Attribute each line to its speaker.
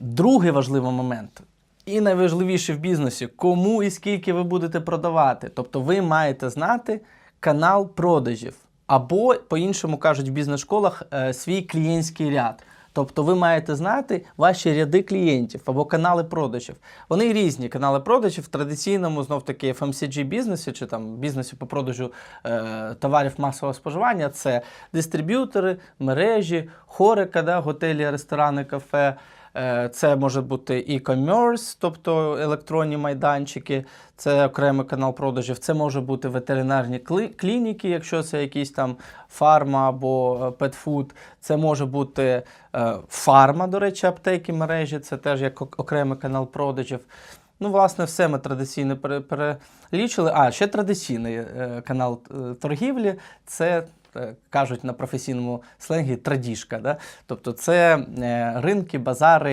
Speaker 1: Другий важливий момент. І найважливіше в бізнесі, кому і скільки ви будете продавати. Тобто ви маєте знати канал продажів. Або, по-іншому кажуть в бізнес-школах, е, свій клієнтський ряд. Тобто ви маєте знати ваші ряди клієнтів або канали продажів. Вони різні. Канали продажів в традиційному знов таки FMCG бізнесі чи там бізнесі по продажу е, товарів масового споживання. Це дистриб'ютори, мережі, хорика, да, готелі, ресторани, кафе. Е, Це може бути e-commerce, тобто електронні майданчики, це окремий канал продажів. Це може бути ветеринарні клініки, якщо це якийсь там фарма або петфуд. Це може бути е, фарма, до речі, аптеки мережі, це теж як ок- окремий канал продажів. Ну, власне, все ми традиційно пере- перелічили. А, ще традиційний е, канал торгівлі це. Е, Кажуть на професійному сленгі традіжка, да? тобто це е, ринки, базари,